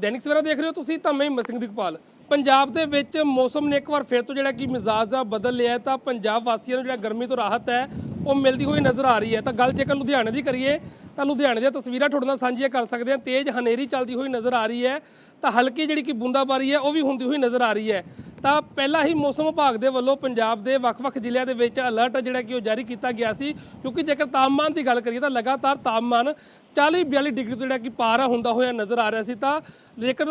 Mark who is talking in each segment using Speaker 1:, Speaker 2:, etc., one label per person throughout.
Speaker 1: ਦੈਨਿਕ ਸਵੇਰਾ ਦੇਖ ਰਹੇ ਹੋ ਤੁਸੀਂ ਤਾਂ ਮੈਂ ਹਿੰਮਤ ਸਿੰਘ ਦੀਪਾਲ। ਪੰਜਾਬ ਦੇ ਵਿੱਚ ਮੌਸਮ ਨੇ ਇੱਕ ਵਾਰ ਫਿਰ ਤੋਂ ਜਿਹੜਾ ਕਿ ਮਿਜ਼ਾਜ ਆ ਬਦਲ ਲਿਆ ਤਾਂ ਪੰਜਾਬ ਵਾਸੀਆਂ ਨੂੰ ਜਿਹੜਾ ਗਰਮੀ ਤੋਂ ਰਾਹਤ ਹੈ, ਉਹ ਮਿਲਦੀ ਹੋਈ ਨਜ਼ਰ ਆ ਰਹੀ ਹੈ। ਤਾਂ ਗੱਲ ਜੇਕਰ ਲੁਧਿਆਣੇ ਦੀ ਕਰੀਏ, ਤਾਂ ਲੁਧਿਆਣੇ ਦੀਆਂ ਤਸਵੀਰਾਂ ਤੁਹਾਡੇ ਨਾਲ ਸਾਂਝੀਆਂ ਕਰ ਸਕਦੇ ਹਾਂ। ਤੇਜ਼ ਹਨੇਰੀ ਚੱਲਦੀ ਹੋਈ ਨਜ਼ਰ ਆ ਰਹੀ ਹੈ। ਤਾਂ ਹਲਕੀ ਜਿਹੜੀ ਕਿ ਬੂੰਦਾਬਾਰੀ ਹੈ, ਉਹ ਵੀ ਹੁੰਦੀ ਹੋਈ ਨਜ਼ਰ ਆ ਰਹੀ ਹੈ। ਤਾਂ ਪਹਿਲਾਂ ਹੀ ਮੌਸਮ ਵਿਭਾਗ ਦੇ ਵੱਲੋਂ ਪੰਜਾਬ ਦੇ ਵੱਖ-ਵੱਖ ਜ਼ਿਲ੍ਹਿਆਂ ਦੇ ਵਿੱਚ ਅਲਰਟ ਜਿਹੜਾ ਕਿ ਉਹ ਜਾਰੀ ਕੀਤਾ ਗਿਆ ਸੀ, ਕਿਉਂਕਿ ਜੇਕਰ ਤਾਪਮਾਨ ਦੀ ਗੱਲ ਕਰੀਏ ਤਾਂ ਲਗਾਤਾਰ ਤਾਪਮਾਨ 40 42 ਡਿਗਰੀ ਤੋਂ ਜਿਹੜਾ ਕਿ ਪਾਰਾ ਹੁੰਦਾ ਹੋਇਆ ਨਜ਼ਰ ਆ ਰਿਹਾ ਸੀ। ਤਾਂ ਜੇਕਰ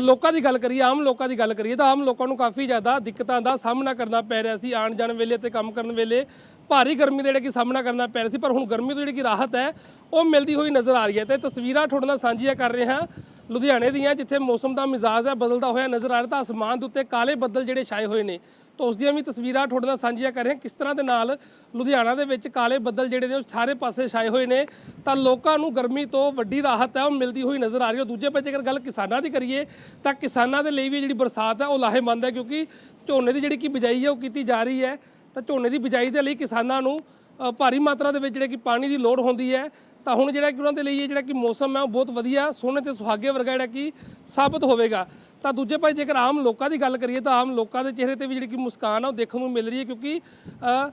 Speaker 1: ਲੋਕਾਂ ਦੀ ਗੱਲ ਕਰੀਏ, ਆਮ ਲੋਕਾਂ ਦੀ ਗੱਲ ਕਰੀਏ ਤਾਂ ਆਮ ਲੋਕਾਂ ਨੂੰ ਕਾਫੀ ਜ਼ਿਆਦਾ ਦਿੱਕਤਾਂ ਦਾ ਸਾਹਮਣਾ ਕਰਨਾ ਪੈ ਰਿਹਾ ਸੀ। ਆਉਣ ਜਾਣ ਵੇਲੇ ਤੇ ਕੰਮ ਕਰਨ ਵੇਲੇ ਭਾਰੀ ਗਰਮੀ ਦਾ ਜਿਹੜਾ ਕਿ ਸਾਹਮਣਾ ਕਰਨਾ ਪੈ ਰਿਹਾ ਸੀ, ਪਰ ਹੁਣ ਗਰਮੀ ਤੋਂ ਜਿਹੜੀ ਕਿ ਰਾਹਤ ਹੈ, ਉਹ ਮਿਲਦੀ ਹੋਈ ਨਜ਼ਰ ਆ ਰਹੀ ਹੈ। ਤੇ ਤਸਵੀਰਾਂ ਤੁਹਾਡੇ ਨਾਲ ਸਾਂਝੀਆਂ ਕਰ ਰਹੇ ਹਾਂ ਲੁਧਿਆਣੇ ਦੀਆਂ, ਜਿੱਥੇ ਮੌਸਮ ਦਾ ਮਿਜ਼ਾਜ ਹੈ, ਬਦਲਦਾ ਹੋਇਆ ਨਜ਼ਰ ਆ ਰਿਹਾ, ਤਾਂ ਅਸਮਾਨ ਦੇ ਉੱਤੇ ਕਾਲੇ ਬੱਦਲ ਜਿਹੜੇ ਛਾਏ ਹੋਏ ਨੇ। ਤਾਂ ਉਸ ਦੀਆਂ ਵੀ ਤਸਵੀਰਾਂ ਤੁਹਾਡੇ ਨਾਲ ਸਾਂਝੀਆਂ ਕਰ ਰਹੇ ਹਾਂ। ਕਿਸ ਤਰ੍ਹਾਂ ਦੇ ਨਾਲ ਲੁਧਿਆਣਾ ਦੇ ਵਿੱਚ ਕਾਲੇ ਬੱਦਲ ਜਿਹੜੇ ਨੇ, ਉਹ ਸਾਰੇ ਪਾਸੇ ਛਾਏ ਹੋਏ ਨੇ। ਤਾਂ ਲੋਕਾਂ ਨੂੰ ਗਰਮੀ ਤੋਂ ਵੱਡੀ ਰਾਹਤ ਹੈ, ਉਹ ਮਿਲਦੀ ਹੋਈ ਨਜ਼ਰ ਆ ਰਹੀ ਹੈ। ਦੂਜੇ ਪਾਸੇ ਜੇਕਰ ਗੱਲ ਕਿਸਾਨਾਂ ਦੀ ਕਰੀਏ, ਤਾਂ ਕਿਸਾਨਾਂ ਦੇ ਲਈ ਵੀ ਜਿਹੜੀ ਬਰਸਾਤ ਹੈ, ਉਹ ਲਾਹੇਮੰਦ ਹੈ, ਕਿਉਂਕਿ ਝੋਨੇ ਦੀ ਜਿਹੜੀ ਕਿ ਬਿਜਾਈ ਹੈ, ਉਹ ਕੀਤੀ ਜਾ ਰਹੀ ਹੈ। ਤਾਂ ਝੋਨੇ ਦੀ ਬਿਜਾਈ ਦੇ ਲਈ ਕਿਸਾਨਾਂ ਨੂੰ ਭਾਰੀ ਮਾਤਰਾ ਦੇ ਵਿੱਚ ਜਿਹੜੇ ਕਿ ਪਾਣੀ ਦੀ ਲੋੜ ਹੁੰਦੀ ਹੈ। ਤਾਂ ਹੁਣ ਜਿਹੜਾ ਕਿ ਉਹਨਾਂ ਦੇ ਲਈ ਇਹ ਜਿਹੜਾ ਕਿ ਮੌਸਮ ਹੈ ਉਹ ਬਹੁਤ ਵਧੀਆ ਸੋਹਣੇ ਤੇ ਸੁਹਾਗੇ ਵਰਗਾ ਜਿਹੜਾ ਕਿ ਸਾਬਤ ਹੋਵੇਗਾ। ਤਾਂ ਦੂਜੇ ਪਾਸੇ ਜੇਕਰ ਆਮ ਲੋਕਾਂ ਦੀ ਗੱਲ ਕਰੀਏ ਤਾਂ ਆਮ ਲੋਕਾਂ ਦੇ ਚਿਹਰੇ ਤੇ ਵੀ ਜਿਹੜੀ ਕਿ ਮੁਸਕਾਨ ਆ ਉਹ ਦੇਖਣ ਨੂੰ ਮਿਲ ਰਹੀ ਹੈ ਕਿਉਂਕਿ ਅ,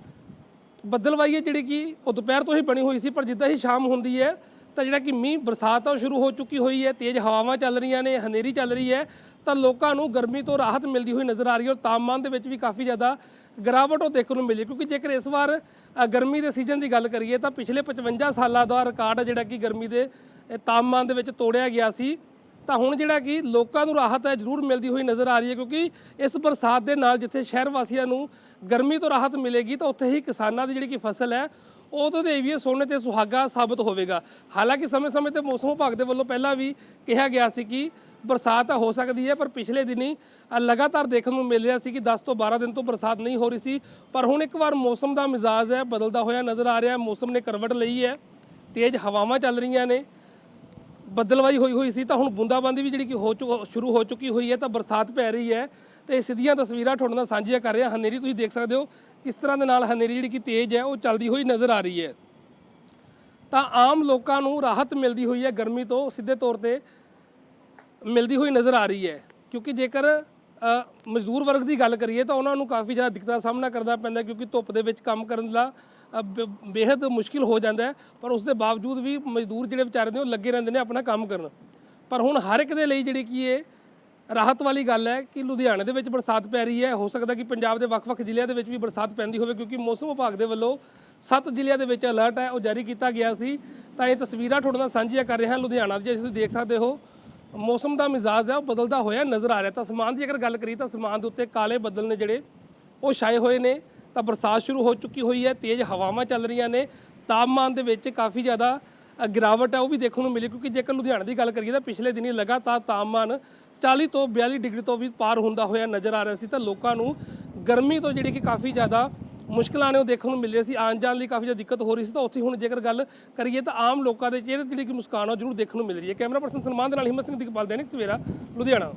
Speaker 1: ਬੱਦਲਵਾਈ ਹੈ ਜਿਹੜੀ ਕਿ ਉਹ ਦੁਪਹਿਰ ਤੋਂ ਹੀ ਬਣੀ ਹੋਈ ਸੀ ਪਰ ਜਿੱਦਾਂ ਹੀ ਸ਼ਾਮ ਹੁੰਦੀ ਹੈ ਤਾਂ ਜਿਹੜਾ ਕਿ ਮੀਂਹ ਬਰਸਾਤ ਆ ਉਹ ਸ਼ੁਰੂ ਹੋ ਚੁੱਕੀ ਹੋਈ ਹੈ, ਤੇਜ਼ ਹਵਾਵਾਂ ਚੱਲ ਰਹੀਆਂ ਨੇ, ਹਨੇਰੀ ਚੱਲ ਰਹੀ ਹੈ, ਤਾਂ ਲੋਕਾਂ ਨੂੰ ਗਰਮੀ ਤੋਂ ਰਾਹਤ ਮਿਲਦੀ ਹੋਈ ਨਜ਼ਰ ਆ ਰਹੀ ਹੈ ਔਰ ਤਾਪਮਾਨ ਦੇ ਵਿੱਚ ਵੀ ਕਾਫੀ ਜ਼ਿਆਦਾ ਗਿਰਾਵਟ ਉਹ ਦੇਖਣ ਨੂੰ ਮਿਲੀ ਕਿਉਂਕਿ ਜੇਕਰ ਇਸ ਵਾਰ ਗਰਮੀ ਦੇ ਸੀਜ਼ਨ ਦੀ ਗੱਲ ਕਰੀਏ ਤਾਂ ਪਿਛਲੇ 55 ਸਾਲਾਂ ਦਾ ਰਿਕਾਰਡ ਜਿਹੜਾ ਕਿ ਗਰਮੀ ਦੇ ਤਾਪਮਾਨ ਦੇ ਵਿੱਚ ਤੋੜਿਆ ਗਿਆ ਸੀ, ਤਾਂ ਹੁਣ ਜਿਹੜਾ ਕਿ ਲੋਕਾਂ ਨੂੰ ਰਾਹਤ ਹੈ ਜ਼ਰੂਰ ਮਿਲਦੀ ਹੋਈ ਨਜ਼ਰ ਆ ਰਹੀ ਹੈ ਕਿਉਂਕਿ ਇਸ ਬਰਸਾਤ ਦੇ ਨਾਲ ਜਿੱਥੇ ਸ਼ਹਿਰ ਵਾਸੀਆਂ ਨੂੰ ਗਰਮੀ ਤੋਂ ਰਾਹਤ ਮਿਲੇਗੀ ਤਾਂ ਉੱਥੇ ਹੀ ਕਿਸਾਨਾਂ ਦੀ ਜਿਹੜੀ ਕਿ ਫਸਲ ਹੈ ਉਹ ਤੋਂ ਦੇ ਵੀ ਇਹ ਸੋਨੇ ਤੇ ਸੁਹਾਗਾ ਸਾਬਤ ਹੋਵੇਗਾ। ਹਾਲਾਂਕਿ ਸਮੇਂ-ਸਮੇਂ ਤੇ ਮੌਸਮ ਵਿਭਾਗ ਦੇ ਵੱਲੋਂ ਪਹਿਲਾਂ ਵੀ ਕਿਹਾ ਗਿਆ ਸੀ ਕਿ ਬਰਸਾਤ ਤਾਂ ਹੋ ਸਕਦੀ ਹੈ, ਪਰ ਪਿਛਲੇ ਦਿਨੀ ਲਗਾਤਾਰ ਦੇਖਣ ਨੂੰ ਮਿਲ ਰਿਹਾ ਸੀ ਕਿ 10 ਤੋਂ 12 ਦਿਨ ਤੋਂ ਬਰਸਾਤ ਨਹੀਂ ਹੋ ਰਹੀ ਸੀ। ਪਰ ਹੁਣ ਇੱਕ ਵਾਰ ਮੌਸਮ ਦਾ ਮਿਜ਼ਾਜ ਹੈ, ਬਦਲਦਾ ਹੋਇਆ ਨਜ਼ਰ ਆ ਰਿਹਾ ਮੌਸਮ ਨੇ ਕਰਵਟ ਲਈ ਹੈ, ਤੇਜ਼ ਹਵਾਵਾਂ ਚੱਲ ਰਹੀਆਂ ਨੇ। ਬੱਦਲਵਾਈ ਹੋਈ ਹੋਈ ਸੀ ਤਾਂ ਹੁਣ ਬੂੰਦਾਬਾਂਦੀ ਵੀ ਜਿਹੜੀ ਕਿ ਹੋ ਚੁ- ਸ਼ੁਰੂ ਹੋ ਚੁੱਕੀ ਹੋਈ ਹੈ, ਤਾਂ ਬਰਸਾਤ ਪੈ ਰਹੀ ਹੈ। ਤੇ ਸਿੱਧੀਆਂ ਤਸਵੀਰਾਂ ਤੁਹਾਡੇ ਨਾਲ ਸਾਂਝੀਆਂ ਕਰ ਰਿਹਾ। ਹਨੇਰੀ ਤੁਸੀਂ ਦੇਖ ਸਕਦੇ ਹੋ ਕਿਸ ਤਰ੍ਹਾਂ ਦੇ ਨਾਲ ਹਨੇਰੀ ਜਿਹੜੀ ਕਿ ਤੇਜ਼ ਹੈ ਉਹ ਚੱਲਦੀ ਹੋਈ ਨਜ਼ਰ ਆ ਰਹੀ ਹੈ। ਤਾਂ ਆਮ ਲੋਕਾਂ ਨੂੰ ਰਾਹਤ ਮਿਲਦੀ ਹੋਈ ਹੈ ਗਰਮੀ ਤੋਂ ਸਿੱਧੇ ਤੌਰ ਤੇ ਮਿਲਦੀ ਹੋਈ ਨਜ਼ਰ ਆ ਰਹੀ ਹੈ। ਕਿਉਂਕਿ ਜੇਕਰ ਮਜ਼ਦੂਰ ਵਰਗ ਦੀ ਗੱਲ ਕਰੀਏ ਤਾਂ ਉਹਨਾਂ ਨੂੰ ਕਾਫੀ ਜ਼ਿਆਦਾ ਦਿੱਕਤਾਂ ਦਾ ਸਾਹਮਣਾ ਕਰਨਾ ਪੈਂਦਾ ਕਿਉਂਕਿ ਧੁੱਪ ਦੇ ਵਿੱਚ ਕੰਮ ਕਰਨ ਦਾ ਅ, ਬੇਹੱਦ ਮੁਸ਼ਕਿਲ ਹੋ ਜਾਂਦਾ ਪਰ ਉਸ ਦੇ ਬਾਵਜੂਦ ਵੀ ਮਜ਼ਦੂਰ ਜਿਹੜੇ ਵਿਚਾਰੇ ਨੇ ਉਹ ਲੱਗੇ ਰਹਿੰਦੇ ਨੇ ਆਪਣਾ ਕੰਮ ਕਰਨ। ਪਰ ਹੁਣ ਹਰ ਇੱਕ ਦੇ ਲਈ ਜਿਹੜੀ ਕੀ ਇਹ ਰਾਹਤ ਵਾਲੀ ਗੱਲ ਹੈ ਕਿ ਲੁਧਿਆਣੇ ਦੇ ਵਿੱਚ ਬਰਸਾਤ ਪੈ ਰਹੀ ਹੈ। ਹੋ ਸਕਦਾ ਕਿ ਪੰਜਾਬ ਦੇ ਵੱਖ-ਵੱਖ ਜ਼ਿਲ੍ਹਿਆਂ ਦੇ ਵਿੱਚ ਵੀ ਬਰਸਾਤ ਪੈਂਦੀ ਹੋਵੇ ਕਿਉਂਕਿ ਮੌਸਮ ਵਿਭਾਗ ਦੇ ਵੱਲੋਂ ਸੱਤ ਜ਼ਿਲ੍ਹਿਆਂ ਦੇ ਵਿੱਚ ਅਲਰਟ ਹੈ, ਉਹ ਜਾਰੀ ਕੀਤਾ ਗਿਆ ਸੀ। ਤਾਂ ਇਹ ਤਸਵੀਰਾਂ ਤੁਹਾਡੇ ਨਾਲ ਸਾਂਝੀਆਂ ਕਰ ਰਿਹਾ ਲੁਧਿਆਣਾ ਦੀਆਂ ਤੁਸੀਂ ਦੇਖ ਸਕਦੇ ਹੋ, ਮੌਸਮ ਦਾ ਮਿਜ਼ਾਜ ਹੈ, ਉਹ ਬਦਲਦਾ ਹੋਇਆ ਨਜ਼ਰ ਆ ਰਿਹਾ। ਤਾਂ ਅਸਮਾਨ ਦੀ ਅਗਰ ਗੱਲ ਕਰੀਏ ਤਾਂ ਅਸਮਾਨ ਦੇ ਉੱਤੇ ਕਾਲੇ ਬੱਦਲ ਨੇ ਜਿਹੜੇ, ਉਹ ਛਾਏ ਹੋਏ ਨੇ। ਤਾਂ ਬਰਸਾਤ ਸ਼ੁਰੂ ਹੋ ਚੁੱਕੀ ਹੋਈ ਹੈ, ਤੇਜ਼ ਹਵਾਵਾਂ ਚੱਲ ਰਹੀਆਂ ਨੇ। ਤਾਪਮਾਨ ਦੇ ਵਿੱਚ ਕਾਫੀ ਜ਼ਿਆਦਾ ਗਿਰਾਵਟ ਹੈ, ਉਹ ਵੀ ਦੇਖਣ ਨੂੰ ਮਿਲੀ ਕਿਉਂਕਿ ਜੇਕਰ ਲੁਧਿਆਣਾ ਦੀ ਗੱਲ ਕਰੀਏ ਤਾਂ ਪਿਛਲੇ ਦਿਨੀ ਲਗਾਤਾਰ ਤਾਪਮਾਨ 40 ਤੋਂ 42 ਡਿਗਰੀ ਤੋਂ ਵੀ ਪਾਰ ਹੁੰਦਾ ਹੋਇਆ ਨਜ਼ਰ ਆ ਰਿਹਾ ਸੀ, ਤਾਂ ਲੋਕਾਂ ਨੂੰ ਗਰਮੀ ਤੋਂ ਜਿਹੜੀ ਕਿ ਕਾਫੀ ਜ਼ਿਆਦਾ ਮੁਸ਼ਕਲਾਂ ਨੇ ਉਹ ਦੇਖਣ ਨੂੰ ਮਿਲ ਰਹੀ ਸੀ, ਆਉਣ ਜਾਣ ਲਈ ਕਾਫੀ ਜ਼ਿਆਦਾ ਦਿੱਕਤ ਹੋ ਰਹੀ ਸੀ, ਤਾਂ ਉੱਥੇ ਹੁਣ ਜੇਕਰ ਗੱਲ ਕਰੀਏ ਤਾਂ ਆਮ ਲੋਕਾਂ ਦੇ ਚਿਹਰੇ ਤੇ ਜਿਹੜੀ ਕਿ ਮੁਸਕਾਨ ਆ ਉਹ ਜ਼ਰੂਰ ਦੇਖਣ ਨੂੰ ਮਿਲ ਰਹੀ ਹੈ। ਕੈਮਰਾ ਪਰਸਨ ਸਨਮਾਨ ਦੇ ਨਾਲ ਹਿੰਮਤ ਸਿੰਘ ਦੀਪਾਲ ਦੈਨਿਕ ਸਵੇਰਾ, ਲੁਧਿਆਣਾ।